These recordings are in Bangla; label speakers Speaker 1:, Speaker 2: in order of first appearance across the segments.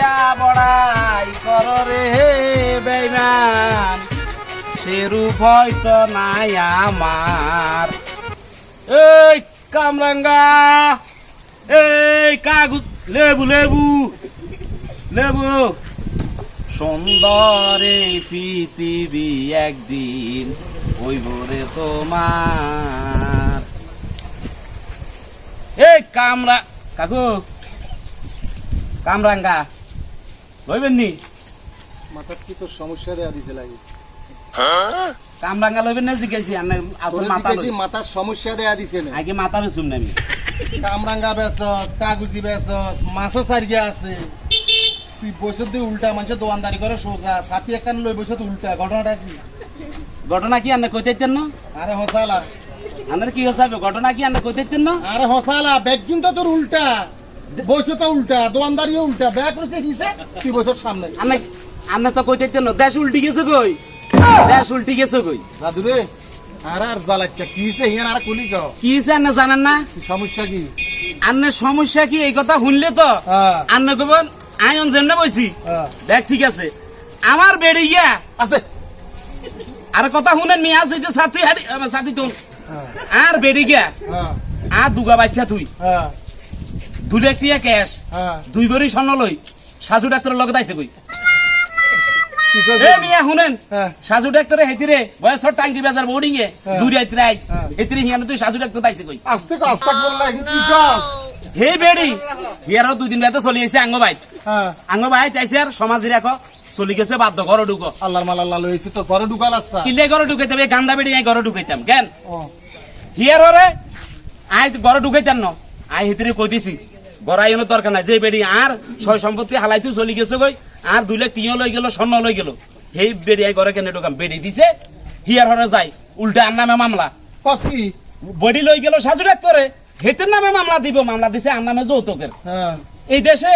Speaker 1: দিয়া বড়াই কর রে বেইমান। সেরূপ হয়তো নাই আমার। এই কামরাঙ্গা, এই কাগজ, লেবু লেবু লেবু। সুন্দর এই পৃথিবী একদিন হইব রে তোমার। এই কামরা, কাকু, কামরাঙ্গা। লইবেন নি?
Speaker 2: মাথার কি তোর সমস্যা দেয়া দিছে লাগে?
Speaker 1: কামরাঙ্গা লইবেন না জিজ্ঞাসি আর আসল মাথা লই।
Speaker 2: মাথার সমস্যা দেয়া দিছে না।
Speaker 1: আগে মাথা বেসুম না আমি।
Speaker 2: কামরাঙ্গা বেসস কাগুজি বেসস মাছও সারিয়া আছে। তুই বসে তুই উল্টা মানুষের দোয়ানদারি করে সোজা। সাথী একখান লই বসে তুই উল্টা ঘটনাটা কি?
Speaker 1: ঘটনা কি আনে কইতেন না?
Speaker 2: আরে হসালা।
Speaker 1: আনার কি হসাবে? ঘটনা কি আনে কইতেন না?
Speaker 2: আরে হসালা ব্যাগ কিন্তু তোর উল্টা। উল্টা দোয়ানদারিও উল্টা ব্যাগ রয়েছে হিসে তুই বসে সামনে।
Speaker 1: তো দেশ উল্টি গেছে কই? দেশ উল্টি গেছে কই?
Speaker 2: দাদু রে আর আর জ্বালাচ্ছা কি হিসে হিয়ান আর কুলি
Speaker 1: কি জানেন না?
Speaker 2: সমস্যা কি?
Speaker 1: আন্নের সমস্যা কি এই কথা শুনলে তো?
Speaker 2: হ্যাঁ।
Speaker 1: আন্নে আয়ন যেমনে বইছি।
Speaker 2: হ্যাঁ।
Speaker 1: দেখ ঠিক আছে। আমার বেড়ে গিয়া
Speaker 2: আছে
Speaker 1: আর কথা শুনেন মিয়া আছে যে সাথী সাথী
Speaker 2: হ্যাঁ।
Speaker 1: আর বেড়ে গিয়া
Speaker 2: হ্যাঁ।
Speaker 1: আর দুগা বাচ্চা তুই।
Speaker 2: হ্যাঁ
Speaker 1: দুলে টিয়া ক্যাশ দুই বড়ি স্বর্ণ লই সাজু ডাক্তারের লগে দাইছে কই? এ মিয়া শুনেন
Speaker 2: হ্যাঁ।
Speaker 1: সাজু ডাক্তারে হেতিরে বয়সর টাঙ্গি বাজার বোর্ডিং এ
Speaker 2: হ্যাঁ।
Speaker 1: দুই রাত রাই
Speaker 2: হ্যাঁ।
Speaker 1: হেতিরে হিয়ানে তুই সাজু ডাক্তার দাইছে কই?
Speaker 2: আস্তে কো আস্তাক বললা কি কস?
Speaker 1: হে বেড়ি হিয়ারও দুই দিন বেতে চলি আইছে আঙ্গ
Speaker 2: হ্যাঁ।
Speaker 1: আঙ্গ আর সমাজ রাখো চলি গেছে বাধ্য ঘর ঢুকো।
Speaker 2: আল্লাহর মাল আল্লাহ লইছি তো ঘরে ঢুকাল
Speaker 1: কিলে ঘরে ঢুকাইতাম এই গান্দা বেড়ি আই ঘরে ঢুকাইতাম কেন?
Speaker 2: ও।
Speaker 1: হিয়ার আই ঘরে ঢুকাইতাম ন আই হেতিরে কই দিছি? গড়াই এনো দরকার নাই। যে বেড়ি আর ছয় সম্পত্তি হালাইতু চলি গেছে কই আর দুই লাখ টিও লই গেল স্বর্ণ লই গেল। সেই বেড়ি আই ঘরে কেনে ঢুকাম? বেড়ি দিছে হিয়ার হরে যাই উল্টা আর নামে মামলা।
Speaker 2: কস কি?
Speaker 1: বডি লই গেল সাজু ডাক্তারে হেতের নামে মামলা দিব মামলা দিছে আর নামে যৌতুকের।
Speaker 2: হ্যাঁ।
Speaker 1: এই দেশে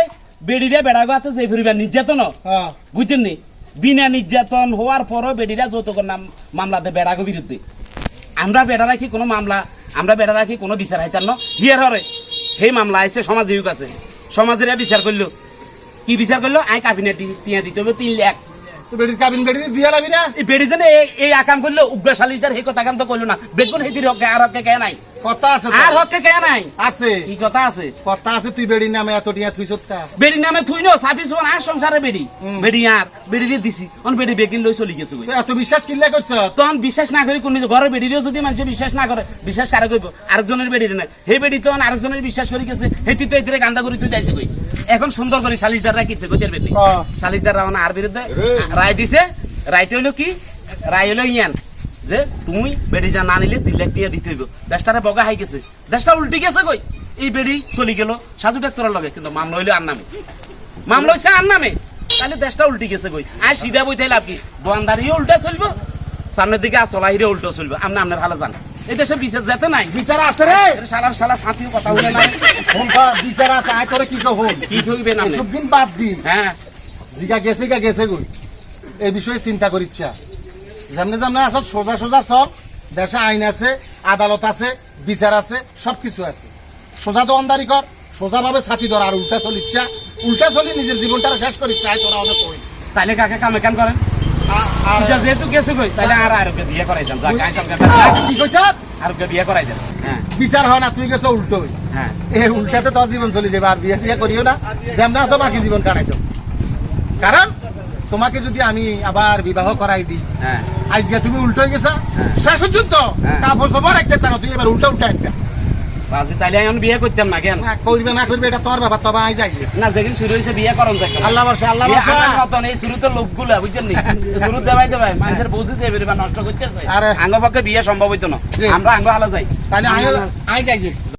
Speaker 1: বেডিরা বেড়া গাতে যে ফিরিবা নির্যাতন?
Speaker 2: হ্যাঁ।
Speaker 1: বুঝছেন নি বিনা নির্যাতন হওয়ার পরও বেডিরা যৌতুকের নাম মামলাতে বেড়াগো বিরুদ্ধে। আমরা বেড়া রাখি কোনো মামলা আমরা বেড়া রাখি কোনো বিচার হাইতার ন। হিয়ার হরে। সেই মামলা আইসে সমাজীবিক আছে। সমাজের বিচার করল। কি বিচার করল? আই কাবিনেট টিয়া দিতে হবে তিন লাখ।
Speaker 2: বেডির কাবিন বেডির দিয়া লাবি না?
Speaker 1: এই বেড়ি জানে এই- আকাম করল উগ্র সালিশদার সেই কথা কাম তো করল না। বেগুন সেই হকে আর কে নাই?
Speaker 2: কথা আছে।
Speaker 1: আর কে নাই?
Speaker 2: আছে।
Speaker 1: কি কথা আছে?
Speaker 2: কথা আছে তুই নামে এত টিয়া থুইছত কা?
Speaker 1: বেড়ি নামে আর সংসারে বেড়ি।
Speaker 2: হুম।
Speaker 1: বেড়ি আর বেড়ি দিয়ে দিছি অন বেড়ি বেগিন লই চলি গেছে কই।
Speaker 2: এত বিশ্বাস কিল্লা করছ?
Speaker 1: তখন বিশ্বাস না করি কোন ঘরে বেড়িও যদি মানুষ বিশ্বাস না করে বিশ্বাস কারে কইব? আরেকজনের বেড়ি না। সেই বেড়ি তখন আরেকজনের বিশ্বাস করে গেছে হেতি তো এদের গান্দা করি তুই যাইছে কই এখন সুন্দর করে সালিশদাররা কিছে কইতে বেড়ি।
Speaker 2: ও।
Speaker 1: সালিশদাররা মানে আর বিরুদ্ধে। রায় দিছে। রায়টা হইল কি? রায় হইল ইয়ান। যে তুমি বেড়ি যা না নিলে তিন লাখ টিয়া দিতে হইব। দেশটারে বগা হাই গেছে। দেশটা উল্টি গেছে কই? এই বেড়ি চলি গেল। সাজু ডাক্তারের লগে কিন্তু মামলা হইল আর নামে। মামলা হইছে আর নামে। তাহলে দেশটা উল্টি গেছে কই? আর সিধা বইতে লাভ কি? দোয়ানদারিও উল্টা চলবো সামনের দিকে আসলা হিরে উল্টো চলবে। আপনি আপনার ভালো জান। এই দেশে বিচার যেতে নাই।
Speaker 2: বিচার আছে রে!
Speaker 1: সালার সালা সাথীও কথা বলে না।
Speaker 2: ফোন কর বিচার আছে। আয় তোরে কি কহ
Speaker 1: কি কইবে না
Speaker 2: এসব দিন বাদ দিন।
Speaker 1: হ্যাঁ।
Speaker 2: জিগা গেছে গা গেছে গুই এই বিষয়ে চিন্তা করিচ্ছা। যেমনে যেমনে আসল সোজা সোজা সব দেশে আইন আছে আদালত আছে বিচার আছে সব কিছু আছে। সোজা দোয়ানদারি কর সোজা ভাবে ছাতি ধর আর উল্টা চলিচ্ছা উল্টা চলি নিজের জীবনটা শেষ করিচ্ছা আয় তোরা অনেক কই
Speaker 1: তাইলে কাকে কামে কাম করেন?
Speaker 2: আর
Speaker 1: যেহেতু গেছে কই তাইলে আর আরোগ্য বিয়ে করাই যান যা গাই সরকার
Speaker 2: কি কইছ?
Speaker 1: আরোগ্য বিয়ে করাই যান হ্যাঁ।
Speaker 2: বিচার হয় না তুই গেছো উল্টো
Speaker 1: হ্যাঁ।
Speaker 2: এই উল্টাতে তোর জীবন চলে যাবে আর বিয়ে টিয়ে করিও না। যেমন আছো বাকি জীবন কারণ তোমাকে যদি আমি আবার বিবাহ করাই দিই
Speaker 1: হ্যাঁ।
Speaker 2: আজকে তুমি উল্টো হয়ে গেছা
Speaker 1: হ্যাঁ।
Speaker 2: শেষ পর্যন্ত
Speaker 1: হ্যাঁ।
Speaker 2: কাপড় সবার একটা তারা তুই এবার উল্টা উল্টা একটা।
Speaker 1: তাইলে আমি বিয়ে করতাম না কেন?
Speaker 2: না, করবে না করবে এটা তোর বাবা তবে আই যাই
Speaker 1: না যেদিন শুরু হয়েছে বিয়ে করন যাকে
Speaker 2: আল্লাহ বর্ষা আল্লাহ বর্ষা
Speaker 1: মতন এই শুরুতে লোকগুলো বুঝছেন নি? শুরু দেবাই দেবাই মানুষের বুঝেছে এবার নষ্ট করতেছে।
Speaker 2: আরে।
Speaker 1: আঙ্গ পক্ষে বিয়ে সম্ভব হইতো না। আমরা আঙ্গ হালা যাই।
Speaker 2: তাহলে আই যাই